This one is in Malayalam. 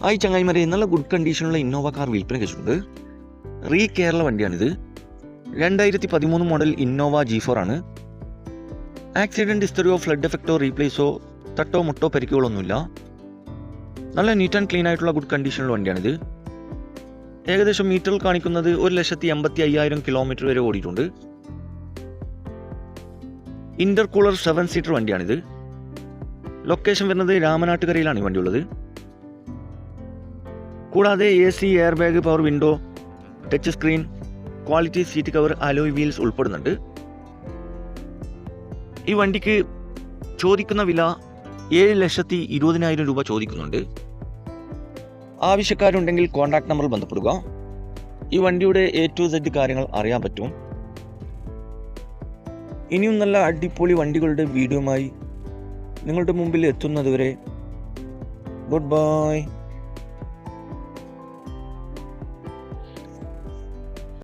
ആയി ചങ്ങായിമാരെ നല്ല ഗുഡ് കണ്ടീഷനുള്ള ഇന്നോവ കാർ വിൽപ്പന വെച്ചിട്ടുണ്ട് റീ കേരള വണ്ടിയാണിത്. രണ്ടായിരത്തി പതിമൂന്ന് മോഡൽ ഇന്നോവ ജി ഫോർ ആണ് ആക്സിഡന്റ് ഹിസ്റ്ററിയോ ഫ്ലഡ് എഫക്റ്റോ റീപ്ലേസോ തട്ടോ മുട്ടോ പരിക്കുകളൊന്നുമില്ല. നല്ല നീറ്റ് ആൻഡ് ക്ലീൻ ആയിട്ടുള്ള ഗുഡ് കണ്ടീഷനുള്ള വണ്ടിയാണിത്. ഏകദേശം മീറ്ററിൽ കാണിക്കുന്നത് ഒരു ലക്ഷത്തി എൺപത്തി അയ്യായിരം കിലോമീറ്റർ വരെ ഓടിയിട്ടുണ്ട്. ഇന്റർകൂളർ സെവൻ സീറ്റർ വണ്ടിയാണിത്. ലൊക്കേഷൻ വരുന്നത് രാമനാട്ടുകരയിലാണ് ഈ വണ്ടി ഉള്ളത്. കൂടാതെ A C air bag power window touch screen quality seat cover alloy wheels ഉൾപ്പെടുന്നുണ്ട്. ഈ വണ്ടിക്ക് ചോദിക്കുന്ന വില ഏഴ് ലക്ഷത്തി ഇരുപതിനായിരം രൂപ ചോദിക്കുന്നുണ്ട്. ആവശ്യക്കാരുണ്ടെങ്കിൽ കോൺടാക്ട് നമ്പറിൽ ബന്ധപ്പെടുക. ഈ വണ്ടിയുടെ എ ടു സെഡ് കാര്യങ്ങൾ അറിയാൻ പറ്റും. ഇനിയും നല്ല അടിപൊളി വണ്ടികളുടെ വീഡിയോയുമായി നിങ്ങളുടെ മുമ്പിൽ എത്തുന്നതുവരെ ഗുഡ് ബൈ